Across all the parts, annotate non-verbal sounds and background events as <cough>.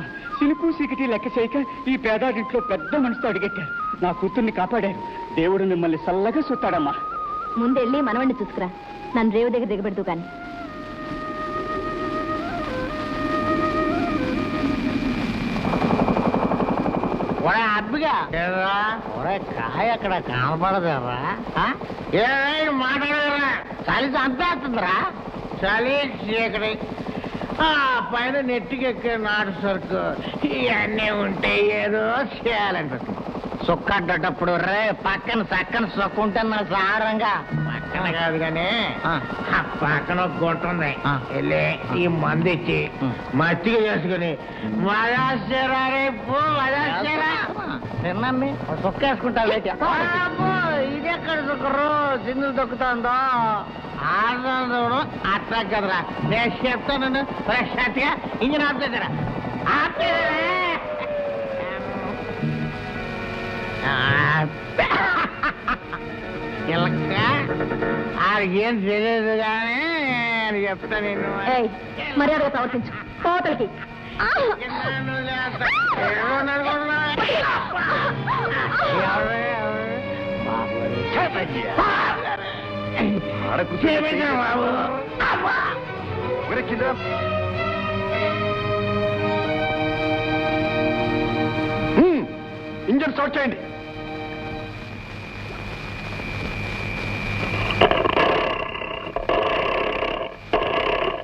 Silk సీకటి లెక్క చేయక ఈ పేదాడింట్లో పెద్ద మనసుతో అడిగెట్టారు. నా కూతుర్ని కాపాడారు. దేవుడు మిమ్మల్ని చల్లగా చూస్తాడమ్మా. ముందెళ్ళి మనవణ్ణి చూసుకురా. నన్ను రేవు దగ్గర దిగబెడదు కానీ. ఒరే అబ్బిగా ఏరా? ఒరే కాయ అక్కడ కనపడదేరా? ఏ మాట్లాడరా. చలి చంపేస్తుందిరా చలి చీకటి. ఆ పైన నెట్టికెక్కే నాటు సరుకు. ఇవన్నీ ఉంటే ఏదో చేయాలనిపిస్తుంది. సుక్క అడ్డేటప్పుడు రే పక్కన చక్కన సుక్క ఉంటే నా సారంగా. పక్కన కాదు కానీ ఆ. పక్కన ఒక గుంట ఉంది. వెళ్ళి ఈ మందు ఇచ్చి మచ్చిగా చేసుకుని మజాసేరా రేపు మజాసేరా తిన్నాన్ని? సుక్క వేసుకుంటా ఇది ఎక్కడ సుక్కరు సిందులు దొక్కుతుందో ఆడడం అట్లా కదరా. నేను చెప్తాను ఫ్రెష్ అట్గా ఇంజిన్ ఆఫ్ దగ్గర ఆడికేం తెలియదు కానీ నేను చెప్తా నేను ఏయ్ మర్యాదగా ప్రవర్తించు. కోతలకి ఇంజన్ స్టార్ట్ చేయండి.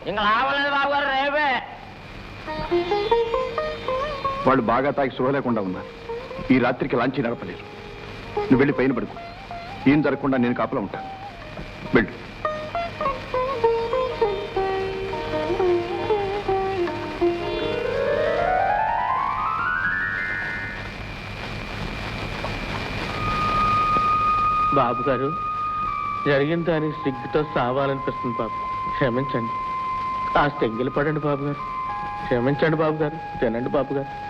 ఇంకా రావలేదు బాబు గారు రేపే. వాళ్ళు బాగా తాగి సుఖ లేకుండా ఉన్నారు. ఈ రాత్రికి లాంచి నడపలేరు నువ్వు వెళ్ళి పైన పడుకో. ఏం జరగకుండా నేను కాపలా ఉంటాను. వెళ్ళు బాబు గారు జరిగిన దాని సిగ్గుతో సావాలనిపిస్తుంది బాబు. క్షమించండి. ఆ ఎంగిలి పడండి బాబు గారు క్షమించండి బాబు గారు తినండి బాబు గారు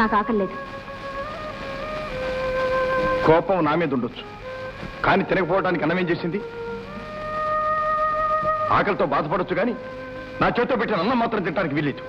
నాకు ఆకలి లేదు కోపం నా మీద ఉండొచ్చు. కానీ తినకపోవడానికి అన్నమేం చేసింది? ఆకలితో బాధపడొచ్చు కానీ నా చేతితో పెట్టిన అన్నం మాత్రం తినడానికి వీల్లేదు.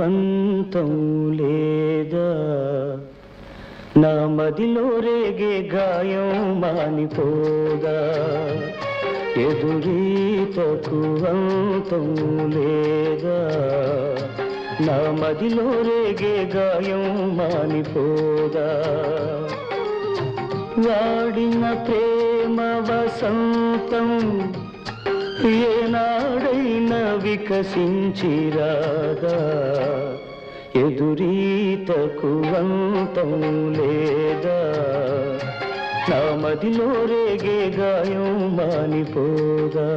అంతం లేదా నా మదిలో రేగే గాయం మానిపోదా? ఎదురీతకు అంతం లేదా నా మదిలో రేగే గాయం మానిపోదా? వాడిన ప్రేమ వసంతం ఏనాడైనా వికసించిరాదా ఎదురీతకు అంతం లేదా? నా మదిలో రేగే గాయం మానిపోదా?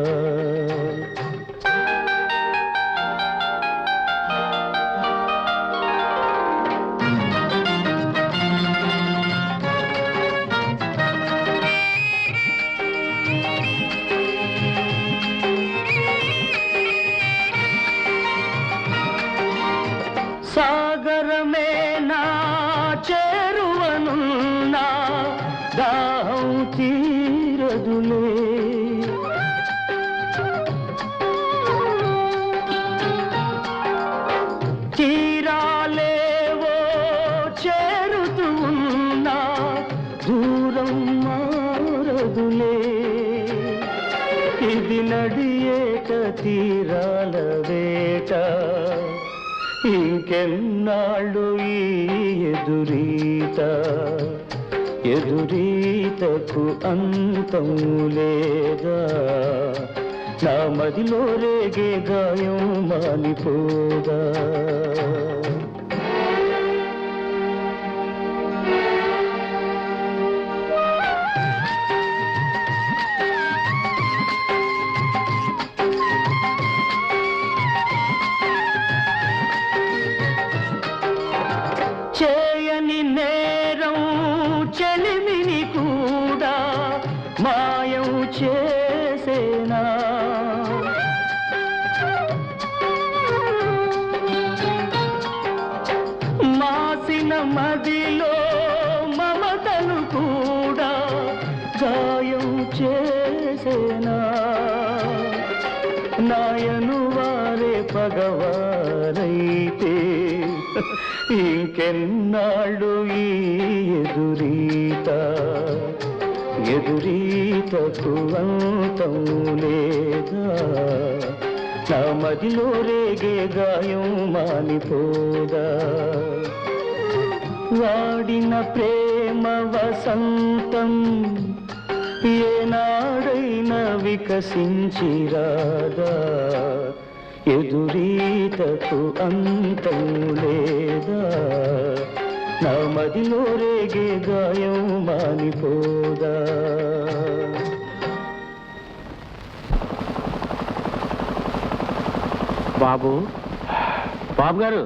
తీరాల వేట. ఇంకెన్నాళ్ళు ఈ ఎదురీత? ఎదురీతకు అంతం లేదా? నా మదిలో రేగే గాయం మానిపోదా? చేయని నేరం చెలిమిని కూడా మాయం చేసేనా? మాసిన మదిలో మమతను కూడా గాయం చేసేనా? నాయను వారే పగవారైతే ఇంకెన్నాళ్ళు ఈ ఎదురీత ఎదురీతకు అంతం లేదా? నా మదిలో రేగే గాయం మానిపోదా? వాడిన ప్రేమ వసంతం ఏనాడైనా వికసించిరాదా? ఎదురీతకు అంతం లేదా? నా మదిలో రేగే గాయం మానిపోదా? బాబు? బాబు గారు?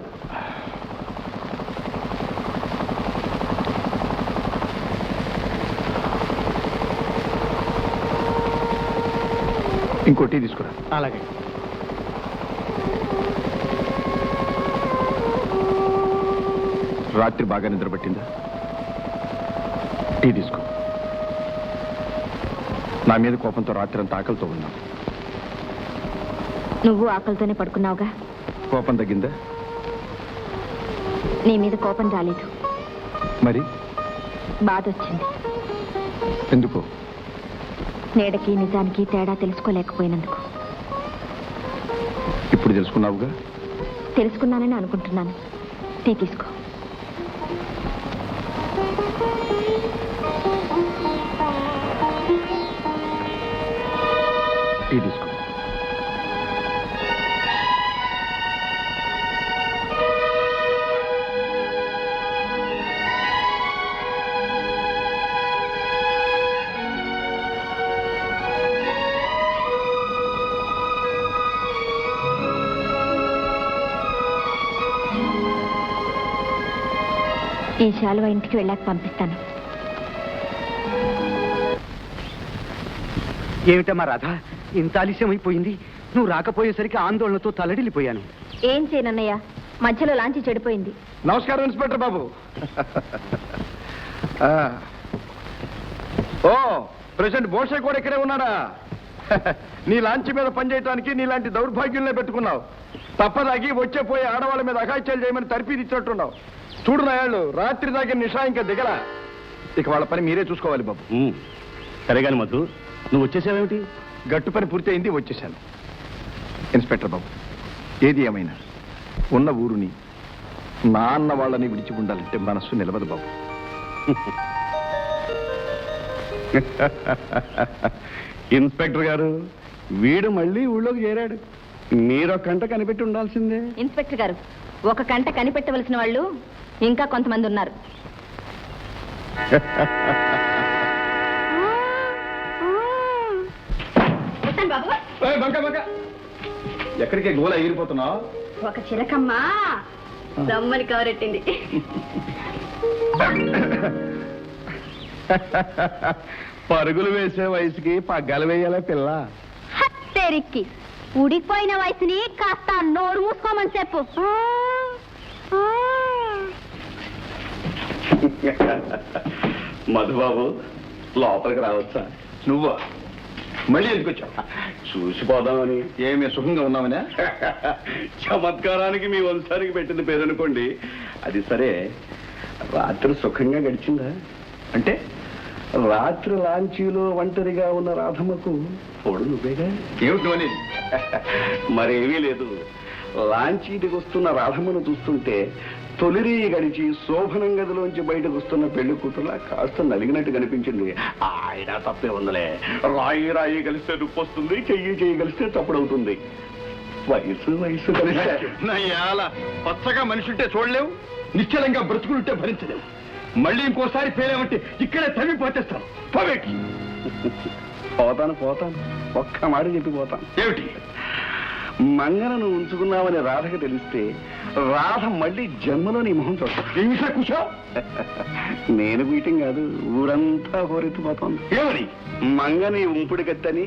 ఇంకో టీ తీసుకురా. అలాగే. రాత్రి బాగా నిద్రపట్టిందా? టీ తీసుకో. నా మీద కోపంతో రాత్రి అంతా ఆకలితో ఉన్నా నువ్వు ఆకలితోనే పడుకున్నావుగా? కోపం తగ్గిందా? నీ మీద కోపం రాలేదు. మరి? బాధ వచ్చింది ఎందుకు? నీడకి నిజానికి తేడా తెలుసుకోలేకపోయినందుకు. ఇప్పుడు తెలుసుకున్నావుగా? తెలుసుకున్నానని అనుకుంటున్నాను. టీ తీసుకో. టీ తీసుకో. ఈ శాలువ ఇంటికి వెళ్ళాక పంపిస్తాను. ఏమిటమ్మా రాధ? ఇంత ఆలస్యం అయిపోయింది నువ్వు రాకపోయేసరికి ఆందోళనతో తలడిల్లిపోయాను. ఏం చేయనన్నయ్య? మధ్యలో లాంచి చెడిపోయింది. నమస్కారం ఇన్స్పెక్టర్ బాబు. ఆ. ఓ ప్రెసిడెంట్ బోషే కూడా ఇక్కడే ఉన్నాడా? నీ లాంచ్ మీద పనిచేయడానికి నీలాంటి దౌర్భాగ్యుల్నే పెట్టుకున్నావు. తప్పదాగి వచ్చే పోయే ఆడవాళ్ళ మీద అఘాయిత్యాలు చేయమని తర్పీది ఇచ్చినట్టున్నావు. చూడు నాయాళ్ళు రాత్రి దాకా నిషా ఇంకా దిగల. ఇక వాళ్ళ పని మీరే చూసుకోవాలి బాబు. సరే కానీ మధు నువ్వు వచ్చేసావేమిటి? గట్టు పని పూర్తయింది వచ్చేసాను ఇన్స్పెక్టర్ బాబు ఏది ఏమైనా ఉన్న ఊరుని నాన్న వాళ్ళని విడిచి ఉండాలంటే మనస్సు నిలవదు బాబు. <laughs> ఇన్స్పెక్టర్ గారు వీడు మళ్ళీ ఊళ్ళోకి చేరాడు. మీరొక కంట కనిపెట్టి ఉండాల్సిందే. ఇన్స్పెక్టర్ గారు ఒక కంట కనిపెట్టవలసిన వాళ్ళు ఇంకా కొంతమంది ఉన్నారు. <laughs> వస్తాను బాబు. ఏయ్, బంక, బంక. ఎక్కడికి గోల ఎగిరిపోతున్నావు? ఒక చిలకమ్మ రమ్మని కవరెట్టింది పరుగులు వేసే వయసుకి పగ్గాలు వేయాలా పిల్ల? తెరిక్కి ఉడికిపోయిన వయసుని కాస్త నోరు మూసుకోమని చెప్పు. మధుబాబు లోపలికి రావచ్చా? నువ్వా? మళ్ళీ ఎందుకు వచ్చావు? చూసిపోదామని. ఏమి సుఖంగా ఉన్నామనే చమత్కారానికి మీ వంశానికి పెట్టింది పేరు అనుకోండి అది సరే రాత్రి సుఖంగా గడిచిందా? అంటే రాత్రి లాంచీలో ఒంటరిగా ఉన్న రాధమ్మకు తోడు నువ్వేగా? ఏమిటి మరేమీ లేదు. లాంచీ దిగొస్తున్న రాధమ్మను చూస్తుంటే తొలిరి గడిచి శోభనం గదిలోంచి బయటకు వస్తున్న పెళ్ళి కూతురులా కాస్త నలిగినట్టు కనిపించింది. ఆయన తప్పే ఉందలే. రాయి రాయి కలిస్తే రుప్పు వస్తుంది చెయ్యి చెయ్యి కలిస్తే తప్పుడవుతుంది వయసు వయసు కలిస్తే నయ్యాల పచ్చగా మనిషి ఉంటే చూడలేవు నిశ్చలంగా బ్రతుకులుంటే భరించలేవు. మళ్ళీ ఇంకోసారి పేరేమంటే ఇక్కడే తవ్వి పోతేస్తాను. పోవేటి. పోతాను పోతాను. ఒక్క మాట చెప్పి పోతాను. ఏమిటి? మంగనను ఉంచుకున్నావని రాధకు తెలిస్తే రాధ మళ్ళీ జన్మలో నీ మొహం చూస్తా. కూర్చో. నేను బీటింగ్ కాదు ఊరంతా హోరెత్తిపోతోంది. ఏమని? మంగని ఉంపుడు గత్తని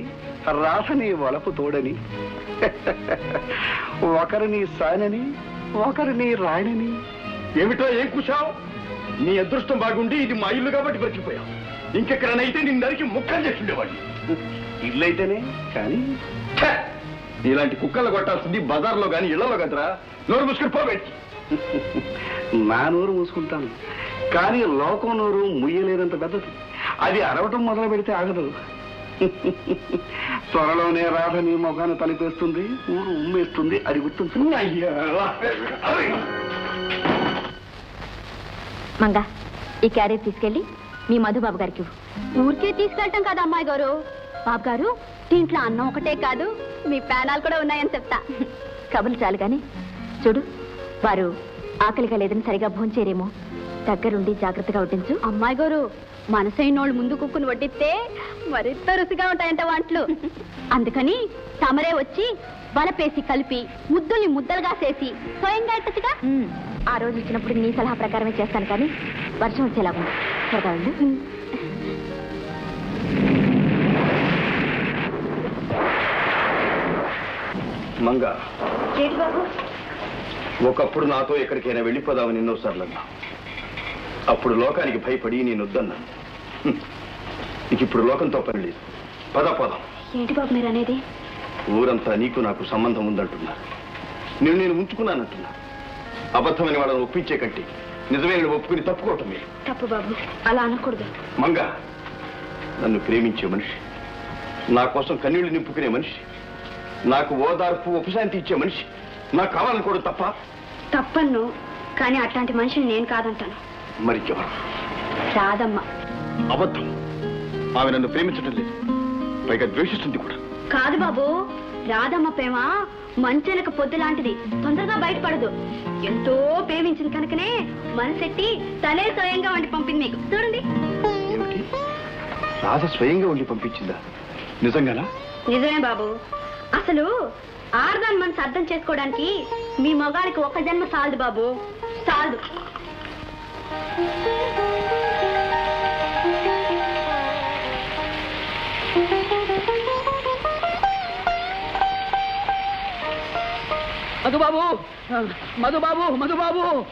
రాధని వలపు తోడని ఒకరిని సానని ఒకరిని రాణని. ఏమిటో ఏం కూర్చావు? నీ అదృష్టం బాగుండి ఇది మా ఇల్లు కాబట్టి బ్రతికిపోయావు. ఇంకెక్కడనైతే నిన్ను నరికి ముక్కలు చేసి ఉండేవాడిని ఇల్లు అయితేనే కానీ! ఇలాంటి కుక్కలు కొట్టాల్సింది బజార్లో కానీ ఇళ్ళలో కదరా. నోరు మూసుకుని పోబెట్టి నా నోరు మూసుకుంటాను. కానీ లోకం నోరు ముయ్యలేనంత పెద్దది. అది అరవటం మొదలు పెడితే ఆగదు. త్వరలోనే రాధ నీ ముఖాన్ని తలిపేస్తుంది ఊరు ఉమ్మేస్తుంది అది గుర్తుంటుంది అయ్యా. మంగా ఈ క్యారేజ్ తీసుకెళ్ళి మీ మధుబాబు గారికి. ఊరికే తీసుకెళ్ళటం కాదు అమ్మాయి గారు. బాబు గారు దీంట్లో అన్నం ఒకటే కాదు మీ పేనాలు కూడా ఉన్నాయని చెప్తా. కబుర్లు చాలు గాని చూడు వారు ఆకలిగా లేదని సరిగా భోంచేరేమో. దగ్గరుండి జాగ్రత్తగా వడ్డించు. అమ్మాయి గారు మనసైనోళ్ళు ముందు కుక్కుని వడ్డిస్తే మరింత రుచిగా ఉంటాయంట వంటలు. అందుకని తమరే వచ్చి బలపేసి కలిపి ముద్దుల్ని ముద్దలుగా చేసి స్వయంగా ఎట్టచ్చుగా ఆ రోజు వచ్చినప్పుడు నీ సలహా ప్రకారమే చేస్తాను కానీ వర్షం వచ్చేలాగా ఉంది. త్వరగా మంగ. ఒకప్పుడు నాతో ఎక్కడికైనా వెళ్ళిపోదామని ఎన్నోసార్లు అన్నా అప్పుడు లోకానికి భయపడి నేను వద్దన్నాను హ్మ్. నీకు ఇప్పుడు లోకంతో పని లేదు. పద పదం. ఏంటి బాబు మీరు అనేది? ఊరంతా నీకు నాకు సంబంధం ఉందంటున్నారు నేను నేను ఉంచుకున్నానంటున్నా. అబద్ధమైన వాళ్ళని ఒప్పించే కంటే నిజమైన ఒప్పుకుని తప్పుకోవటం మీరు తప్పు బాబు. అలా అనకూడదు. మంగ నన్ను ప్రేమించే మనిషి. నా కోసం కన్నీళ్ళు నింపుకునే మనిషి. నాకు ఓదార్పు ఉపశాంతి ఇచ్చే మనిషి. నాకు కావాలనుకోవడం తప్ప? తప్పన్ను కానీ అట్లాంటి మనిషిని నేను కాదంటాను. మరి ఎవరు? రాదమ్మ అబద్ధం. ఆమె నన్ను ప్రేమించడం లేదు. పైగా ద్వేషిస్తుంది కూడా. కాదు బాబు రాధమ్మ ప్రేమ మంచెనక పొద్దు లాంటిది. తొందరగా బయటపడదు. ఎంతో ప్రేమించింది కనుకనే మనసెట్టి తనే స్వయంగా వండి పంపింది మీకు. చూడండి. రాధ స్వయంగా ఉండి పంపించిందా? నిజంగానా? నిజమే బాబు. అసలు ఆర్గాన్ మనసు అర్థం చేసుకోవడానికి మీ మగాడికి ఒక జన్మ సాల్దు బాబు. చాలదు మధుబాబు! మధుబాబు! మధుబాబు!